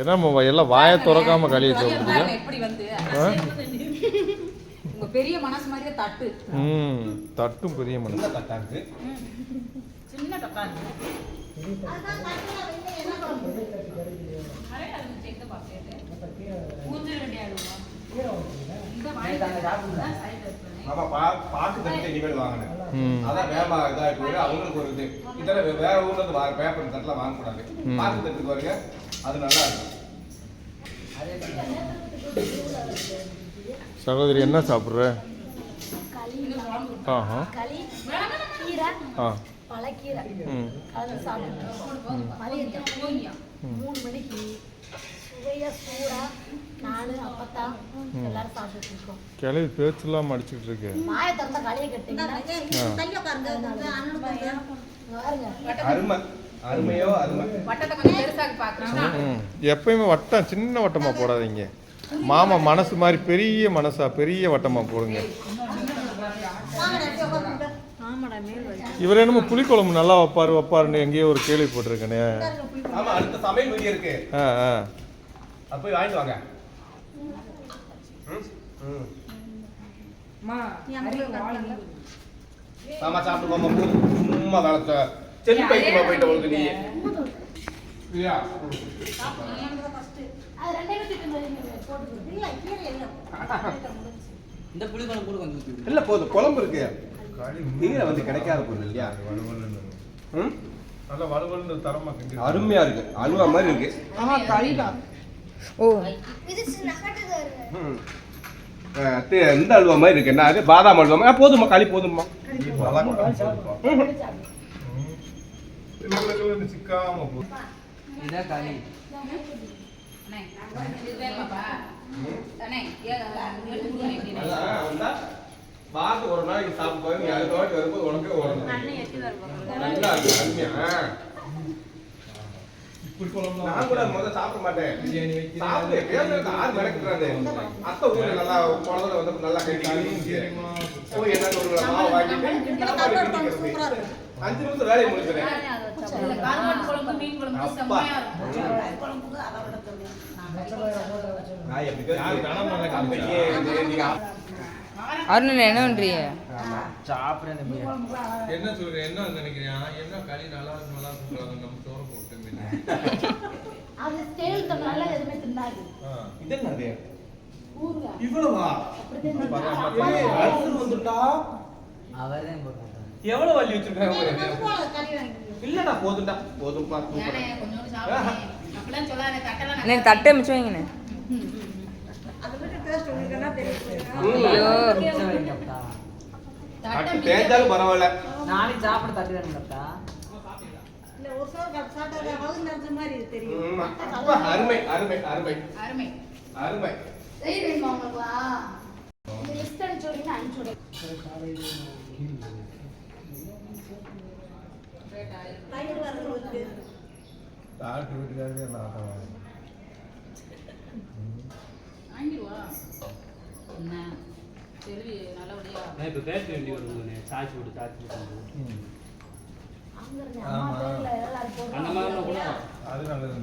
ஏன்னா எல்லாம் வாயை திறக்காம களி வச்சு பெரிய மனசு மாதிரியே தட்டு. ம் தட்டும் பெரிய மனசு. என்ன தட்டா இருக்கு. சின்ன தட்டா இருக்கு. ஆமா பா பாக்கு தட்டு இனிமேல் வாங்கினேன் ம். அதான் வேமா இதாகிட்டு போய் அவங்களுக்கு ஒரு இது. இதெல்லாம் வேற ஊர்ல இருந்து வா- பேப்பர் தட்டுலாம் வாங்கக்கூடாது. பாக்கு தட்டுக்கு பாருங்க. அது நல்லா இருக்கும். சகோதரி என்ன சாப்பிட்ற? களி ஆஹா. களி கீரை ஆ. பழக்கீரை. மூணு மணிக்கு சுவையா சூடா நானு அப்பத்தா எல்லாரும் சாப்பிட்டுட்டு இருக்கோம். கிளவி பேச்செல்லாம் அடிச்சுட்டு இருக்கு. மாய திறந்த எப்பயுமே வட்டம் சின்ன வட்டமா போடாதீங்க. மாமா மனசு மாதிரி பெரிய மனசா பெரிய வட்டமா போடுங்க. இவர் என்னமோ புளிக்குழம்பு நல்லா வைப்பாரு வைப்பாருன்னு எங்கேயோ ஒரு கேள்விப்பட்டிருக்கேனே அது போய் வாங்கிட்டு வாங்க. ம்? ம். ஆமா சாப்பிட்டு போமா சும்மா வேலை செல்லு பைக்குமா போயிட்டு உங்களுக்கு நீ. இந்த கூட. கொஞ்சம் விடு. இல்ல போதும். குழம்பு இருக்கு. கீரை வந்து கிடைக்காத பொருள் இல்லையா? நல்லா வலுவலு தரமா கிண்டி அருமையா இருக்கு. அல்வா மாதிரி இருக்கு. ம். அஹ், தே- இந்த அல்வா மாதிரி இருக்கு என்ன அது பாதாம் அல்வா மாதிரி. ஆ, போதும்மா களி போதும்மா சிக்காம போ இதான் களி அண்ணே, இது வேணுமாப்பா? அண்ணே, ஏ- எடுத்து கொடுங்க இப்படி. அதான் வந்தா வாரத்துக்கு ஒரு நாளைக்கு சாப்பிட்டு உனக்கே ஓடணும் நல்லா இருக்கு. நான் கூட முதல்ல சாப்பிட மாட்டேன். பேசுறது ஆறு அத்தை ஊர்ல நல்லா குழந்தை வந்து நல்லா கட்டி போய் என்ன ஒரு மாவு வாங்கிட்டு. அஞ்சு நிமிஷம் வேலையை அருண் என்ன பண்றீங்க? சாப்பிட இந்த மீன் என்ன சொல்றேன் என்ன நினைக்கிறேன் என்ன களி நல்லா இருக்கு நல்லா இருக்கு நம்ம சோற போட்டு அது ஸ்டேல் தன்னால எதுவுமே தின்னாது. இது என்னது இவ்வளவா? அல்சர் வந்துட்டா? அவர் தான் போட்டு எவ்வளவு வலி வச்சிருக்காங்க இல்லடா போதும்டா. போதும்பா தட்டை மிச்சம் வைங்கண்ணே ஐயோ. தட்டை தேய்ச்சாலும் பரவாயில்ல. நாளைக்கு சாப்பிட தட்டு வேணுங்கப்பா ம், அப்பா, அருமை அருமை அருமை. அருமை. அருமை. வேணுமா டாக்டர் நான் வாங்கிடுவா. என்ன? செல்வி நல்லபடியா நான் இப்போ பேச வேண்டி அங்க இருங்க அம்மா பேர்ல எல்லாரும் அந்த மாதிரி கூட அது நல்லது